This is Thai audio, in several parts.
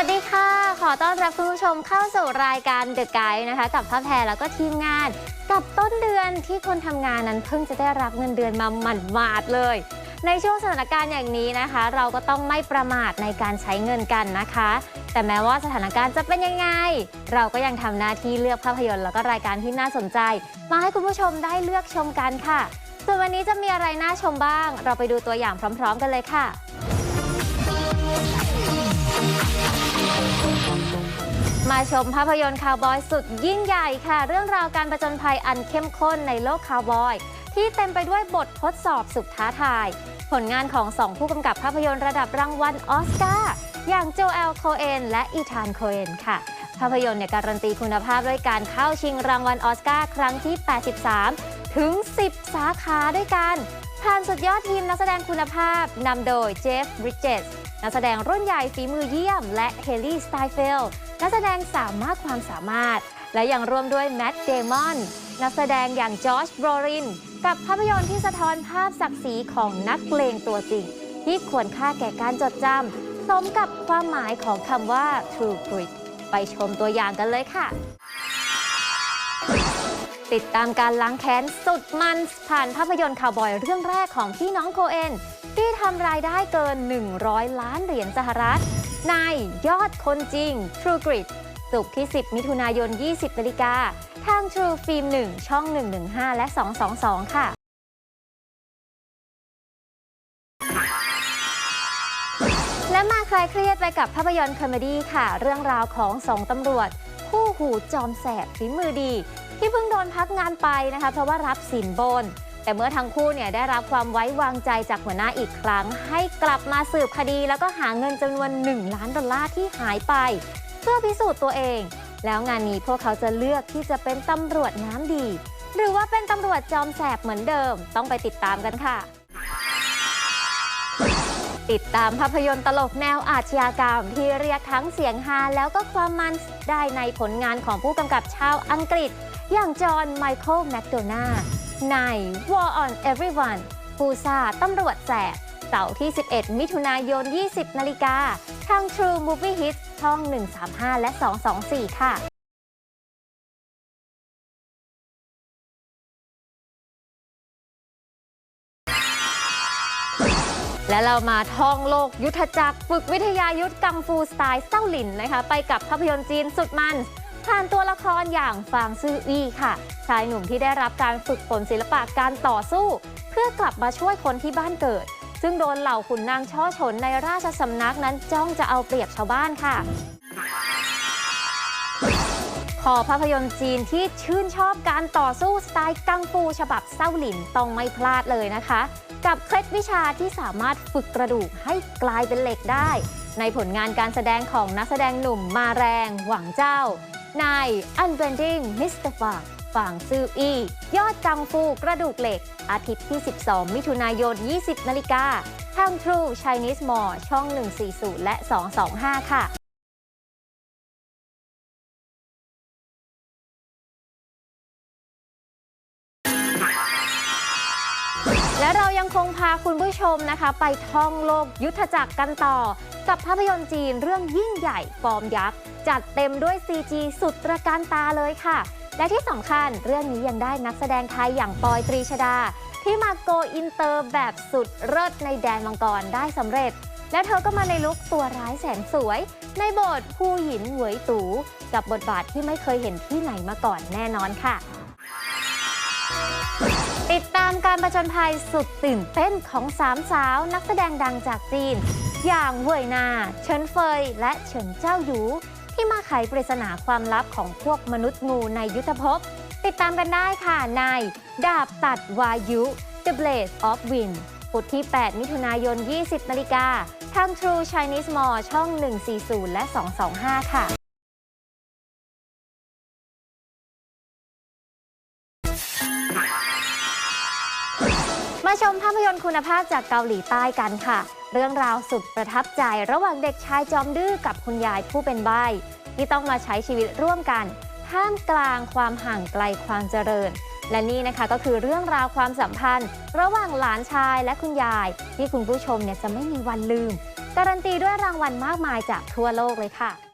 วัสดีค่ะ ขอต้อนรับคุณผู้ชมเข้าสู่รายการ The Guide นะคะ กับพระแพรแล้วก็ทีมงาน กับต้นเดือนที่คนทำงานนั้นเพิ่งจะได้รับเงินเดือนมาหมันมาดเลย ในช่วงสถานการณ์อย่างนี้นะคะ เราก็ต้องไม่ประมาทในการใช้เงินกันนะคะ แต่แม้ว่าสถานการณ์จะเป็นยังไง เราก็ยังทำหน้าที่เลือกภาพยนตร์แล้วก็รายการที่น่าสนใจ มาให้คุณผู้ชมได้เลือกชมกันค่ะส่วนวันนี้จะมีอะไรน่าชมบ้าง เราไปดูตัวอย่างพร้อม ๆ กันเลยค่ะ มาชมภาพยนตร์คาวบอยสุดยิ่งใหญ่ค่ะ เรื่องราวการประจนภัยอันเข้มข้นในโลกคาวบอย ที่เต็มไปด้วยบททดสอบสุดท้าทาย ผลงานของสองผู้กำกับภาพยนตร์ระดับรางวัลออสการ์อย่างโจเอลโคเอนและอีธานโคเอนค่ะภาพยนตร์เนี่ยการันตีคุณภาพด้วยการเข้าชิงรางวัลออสการ์ครั้งที่ 83 ถึง 10 สาขาด้วยกันผ่านสุดยอดทีมนักแสดงคุณภาพนำโดยเจฟบริดเจสนักแสดงรุ่นใหญ่ฝีมือเยี่ยม และเฮลี่สไตเฟล นักแสดงสามารถความสามารถ และยังร่วมด้วยแม t ต์เดมอนนักแสดงอย่างจอร์จบรอริน กับภาพยนตร์ที่สะท้อนภาพศักดิ์ศรีของนักเพลงตัวจริง ที่ควรค่าแก่การจดจำสมกับความหมายของคำว่า True Grit ไปชมตัวอย่างกันเลยค่ะ ติดตามการล้างแค้นสุดมันผ่านภาพยนตร์คาวบอยเรื่องแรกของพี่น้องโคเอนที่ทำรายได้เกิน 100 ล้านเหรียญสหรัฐ ในยอดคนจริง True Grit สุกที่ 10 มิถุนายน 20นาฬิกาทาง True Film 1 ช่อง 115 และ 222 ค่ะ และมาคลายเครียดไปกับภาพยนตร์คอมเมดี้ค่ะ เรื่องราวของสองตำรวจ คู่หูจอมแสบฝีมือดี ที่เพิ่งโดนพักงานไปนะคะ เพราะว่ารับสินบน แต่เมื่อทั้งคู่เนี่ยได้รับความไว้วางใจจากหัวหน้าอีกครั้ง ให้กลับมาสืบคดี แล้วก็หาเงินจำนวน 1 ล้านดอลลาร์ที่หายไป เพื่อพิสูจน์ตัวเอง แล้วงานนี้พวกเขาจะเลือกที่จะเป็นตำรวจน้ำดี หรือว่าเป็นตำรวจจอมแสบเหมือนเดิม ต้องไปติดตามกันค่ะ ติดตามภาพยนตร์ตลกแนวอาชญากรรม ที่เรียกทั้งเสียงฮาแล้วก็ความมันได้ในผลงานของผู้กำกับชาวอังกฤษ อย่างจอห์นไมเคิลแมคโดนาใน War on Everyone ปูซาตำรวจแสบเสาร์ที่ 11 มิถุนายน 20 นาฬิกา ทาง True Movie Hits ช่อง 135 และ 224 ค่ะและเรามาท่องโลกยุทธจักร ฝึกวิทยายุทธกังฟูสไตล์เต้าหลินนะคะ ไปกับภาพยนตร์จีนสุดมัน ผ่านตัวละครอย่างฟางซื่ออี้ค่ะ ชายหนุ่มที่ได้รับการฝึกฝนศิลปะการต่อสู้ เพื่อกลับมาช่วยคนที่บ้านเกิด ซึ่งโดนเหล่าขุนนางช่อชนในราชสำนักนั้นจ้องจะเอาเปรียบชาวบ้านค่ะพอภาพยนตร์จีนที่ชื่นชอบการต่อสู้สไตล์กังฟูฉบับเศร้าหลินต้องไม่พลาดเลยนะคะ กับเคล็ดวิชาที่สามารถฝึกกระดูกให้กลายเป็นเหล็กได้ ในผลงานการแสดงของนักแสดงหนุ่มมาแรง หวังเจ้า ใน Unbending Mr. Fang ฝางซื่ออี ยอดกังฟูกระดูกเหล็ก อาทิตย์ที่ 12 มิถุนายน 20 นาฬิกาทาง True Chinese Mall ช่อง 140 และ 225 ค่ะ และเรายังคงพาคุณผู้ชมนะคะ ไปท่องโลกยุทธจักรกันต่อ กับภาพยนตร์จีนเรื่องยิ่งใหญ่ฟอร์มยักษ์ จัดเต็มด้วย CG สุดตระการตาเลยค่ะ และที่สำคัญเรื่องนี้ยังได้นักแสดงไทยอย่างปอยตรีชดา ที่มาโกอินเตอร์แบบสุดเลิศในแดนมังกรได้สำเร็จ และเธอก็มาในลุคตัวร้ายแสนสวย ในบทผู้หญินเหวยตูกับบทบาทที่ไม่เคยเห็นที่ไหนมาก่อนแน่นอนค่ะ ติดตามการประจนภัยสุดตื่นเต้นของสามสาวนักแสดงดังจากจีน อย่างเว่ยนา เฉินเฟย และเฉินเจ้าหยู ที่มาไขปริศนาความลับของพวกมนุษย์งูในยุทธภพ ติดตามกันได้ค่ะใน ดาบตัดวายุ The Blade of Wind พุธที่ 8 มิถุนายน 20 นาฬิกา ทาง True Chinese Mall ช่อง 140 และ 225 ค่ะ นต์คุณภาพจากเกาหลีใต้กันค่ะ เรื่องราวสุดประทับใจระหว่างเด็กชายจอมดื้อกับคุณยายผู้เป็นใบที่ต้องมาใช้ชีวิตร่วมกัน ท่ามกลางความห่างไกลความเจริญ และนี่นะคะก็คือเรื่องราวความสัมพันธ์ ระหว่างหลานชายและคุณยาย ที่คุณผู้ชมเนี่ยจะไม่มีวันลืม การันตีด้วยรางวัลมากมายจากทั่วโลกเลยค่ะ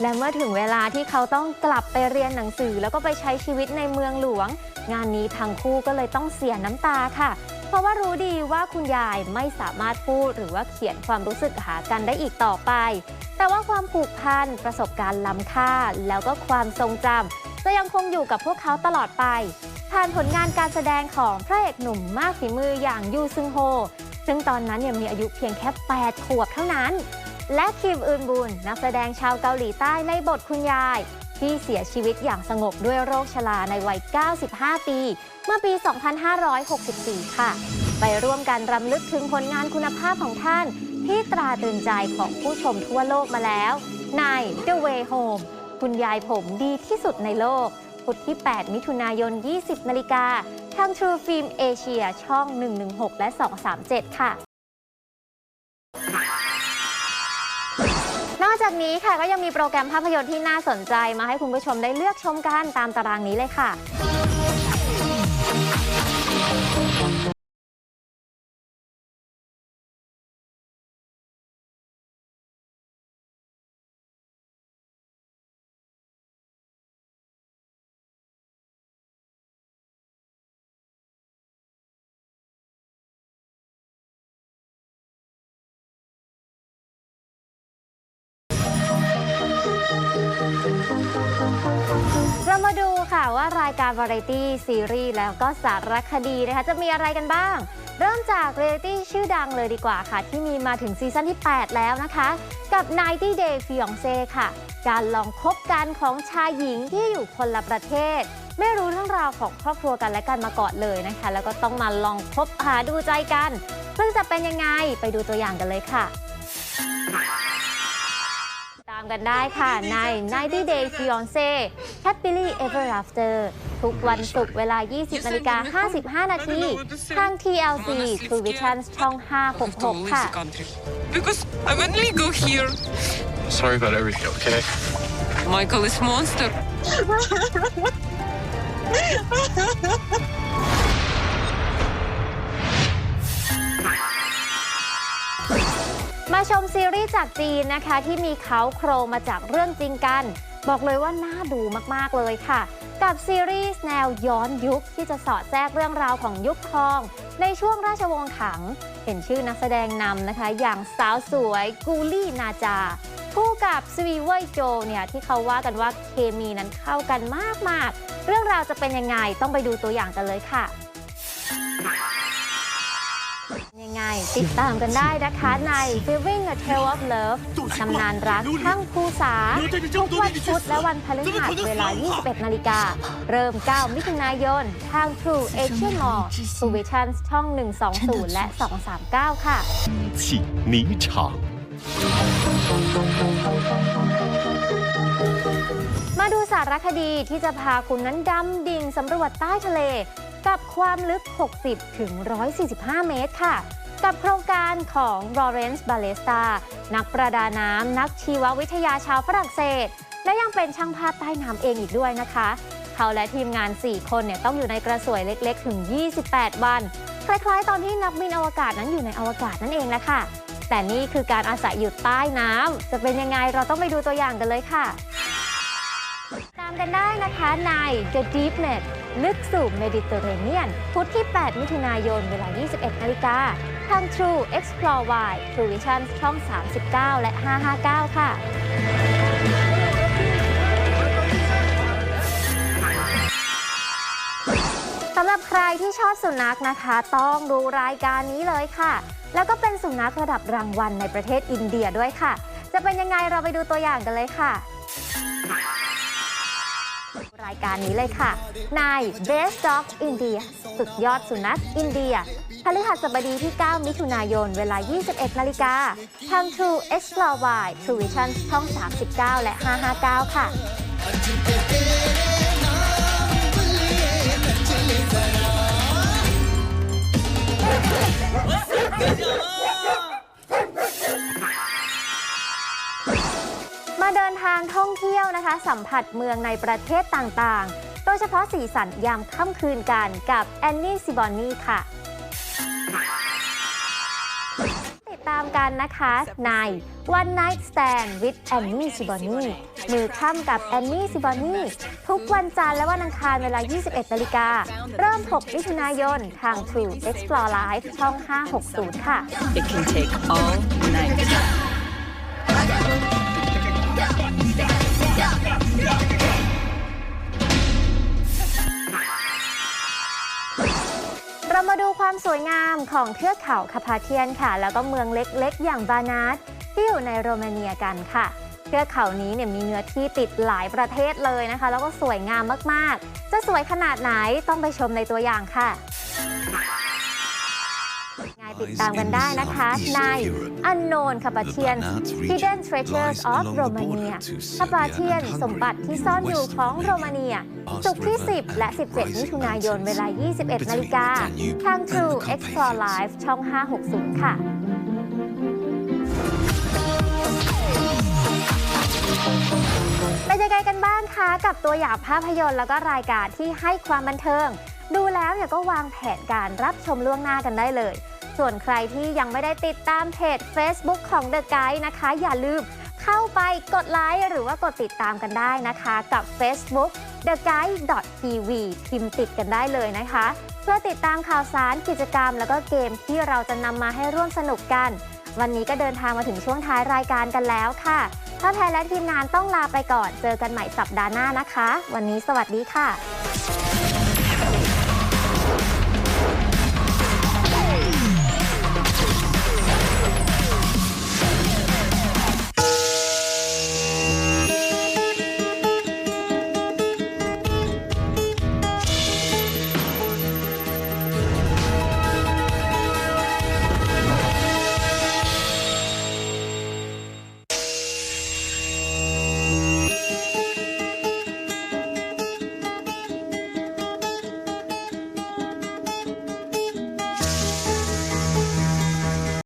และเมื่อถึงเวลาที่เขาต้องกลับไปเรียนหนังสือ แล้วก็ไปใช้ชีวิตในเมืองหลวง งานนี้ทั้งคู่ก็เลยต้องเสียน้ำตาค่ะ เพราะว่ารู้ดีว่าคุณยายไม่สามารถพูดหรือว่าเขียนความรู้สึกหากันได้อีกต่อไป แต่ว่าความผูกพันประสบการณ์ล้ำค่า แล้วก็ความทรงจำจะยังคงอยู่กับพวกเขาตลอดไป ผ่านผลงานการแสดงของพระเอกหนุ่มมากฝีมืออย่างยูซึงโฮ ซึ่งตอนนั้นเนี่ยมีอายุเพียงแค่ 8 ขวบเท่านั้น และคิมอึนบุนนักแสดงชาวเกาหลีใต้ในบทคุณยาย ที่เสียชีวิตอย่างสงบด้วยโรคชราในวัย 95 ปี เมื่อปี 2564 ค่ะ ไปร่วมกันรำลึกถึงผลงานคุณภาพของท่าน ที่ตราตรึงใจของผู้ชมทั่วโลกมาแล้ว ใน The Way Home คุณยายผมดีที่สุดในโลก พุธที่ 8 มิถุนายน 20 นาฬิกาทาง True Film Asia ช่อง 116 และ 237 ค่ะ อกจากนี้ค่ะก็ยังมีโปรแกรมภาพยนตร์ที่น่าสนใจมาให้คุณผู้ชมได้เลือกชมกันตามตารางนี้เลยค่ะ ว่ารายการวาไรตี้ซีรีส์แล้วก็สารคดีนะคะ จะมีอะไรกันบ้าง เริ่มจากเรียลิตี้ชื่อดังเลยดีกว่าค่ะ ที่มีมาถึงซีซั่นที่ 8 แล้วนะคะ กับ 90 Day Fiancé ค่ะ การลองคบกันของชายหญิงที่อยู่คนละประเทศ ไม่รู้เรื่องราวของครอบครัวกันและกันมาก่อนเลยนะคะ แล้วก็ต้องมาลองคบหาดูใจกัน ซึ่งจะเป็นยังไงไปดูตัวอย่างกันเลยค่ะ กันได้ค่ะใน 90 Day Fiancé Happily Ever After ทุกวันศุกร์เวลา 20นาฬิกา55 นาทีทาง TLC True Vision ช่อง 566 ค่ะ country. Because I'm illegal here. Sorry about everything, okay? Michael is monster. มาชมซีรีส์จากจีนนะคะ ที่มีเขาโครงมาจากเรื่องจริงกัน บอกเลยว่าน่าดูมากๆเลยค่ะ กับซีรีส์แนวย้อนยุคที่จะสอดแทรกเรื่องราวของยุคทอง ในช่วงราชวงศ์ถัง เห็นชื่อนักแสดงนำนะคะ อย่างสาวสวยกูลี่นาจา คู่กับสวีเว่ยโจเนี่ยที่เขาว่ากันว่าเคมีนั้นเข้ากันมากๆ เรื่องราวจะเป็นยังไงต้องไปดูตัวอย่างกันเลยค่ะ ยังไง ติดตามกันได้นะคะใน Living a Tale of Love ตำนานรักทั้งคู่สาทุกวันพุธและวันพฤหัสเวลา 21 นาฬิกา เริ่ม 9 มิถุนายน ทาง True Asian Mall s u v i t i o n ช่อง 120 และ 239 ค่ะฉีนีฉางมาดูสารคดีที่จะพาคุณนั้นดำดิ่งสำรวจใต้ทะเล กับความลึก 60 ถึง 145 เมตรค่ะ กับโครงการของ Lawrence Balesta นักประดาน้ำ นักชีววิทยาชาวฝรั่งเศส และยังเป็นช่างภาพใต้น้ำเองอีกด้วยนะคะ เขาและทีมงาน 4 คนเนี่ยต้องอยู่ในกระสวยเล็กๆ ถึง 28 วัน คล้ายๆ ตอนที่นักบินอวกาศนั้นอยู่ในอวกาศนั่นเองแหละค่ะแต่นี่คือการอาศัยอยู่ใต้น้ำจะเป็นยังไงเราต้องไปดูตัวอย่างกันเลยค่ะ ตามกันได้นะคะใน The Deep Net ลึกสู่เมดิเตอร์เรเนียน พุธที่ 8 มิถุนายน เวลา 21 นาฬิกา ทาง True Explore Wide True Vision ช่อง 39 และ 559 ค่ะสำหรับใครที่ชอบสุนัขนะคะ ต้องดูรายการนี้เลยค่ะ แล้วก็เป็นสุนัขระดับรางวัลในประเทศอินเดียด้วยค่ะ จะเป็นยังไงเราไปดูตัวอย่างกันเลยค่ะ รายการนี้เลยค่ะใน Best Dog India สุดยอดสุนัขอินเดียพฤหัสบดีที่ 9 มิถุนายน เวลา 21 นาฬิกา ทาง True Explore Wide True Vision ช่อง 39 และ 559 ค่ะ มาเดินทางท่องเที่ยวนะคะ สัมผัสเมืองในประเทศต่างๆ โดยเฉพาะสีสันยามค่ำคืนกันกับแอนนี่ซิบอนนี่ค่ะ ติดตามกันนะคะใน One Night Stand with Annie s i b o n i มือค่ำกับ Annie s i b o n i ทุกวันจันทร์และวันอังคารเวลา 21นาฬิกา เริ่ม 6 มิถุนายน ทาง True Explore Live ช่อง 560 ค่ะ It can take all night. ของเทือกเขาคาพาเทียนค่ะ แล้วก็เมืองเล็กๆ อย่างบานาสที่อยู่ในโรมาเนียกันค่ะเทือกเขานี้เนี่ยมีเนื้อที่ติดหลายประเทศเลยนะคะ แล้วก็สวยงามมากๆ จะสวยขนาดไหนต้องไปชมในตัวอย่างค่ะ ติดตามกันได้นะคะใน Unknown c a p a t i a n Hidden Treasures of Romania คาปาเทียนสมบัติที่ซ่อนอยู่ของโรมาเนียศุกร์ที่ 10 และ 17 มิถุนายนเวลา 21 นาฬิกาทาง True Explore Live ช่อง 560 ค่ะเป็นยังไงกันบ้างคะกับตัวอย่างภาพยนตร์แล้วก็รายการที่ให้ความบันเทิง ดูแล้วเนี่ยก็วางแผนการรับชมล่วงหน้ากันได้เลย ส่วนใครที่ยังไม่ได้ติดตามเพจ Facebook ของ The Guide นะคะ อย่าลืมเข้าไปกดไลค์หรือว่ากดติดตามกันได้นะคะ กับ Facebook The Guide TV พิมพ์ติดกันได้เลยนะคะ เพื่อติดตามข่าวสารกิจกรรม แล้วก็เกมที่เราจะนำมาให้ร่วมสนุกกัน วันนี้ก็เดินทางมาถึงช่วงท้ายรายการกันแล้วค่ะถ้าแพรและทีมงานต้องลาไปก่อน เจอกันใหม่สัปดาห์หน้านะคะ วันนี้สวัสดีค่ะ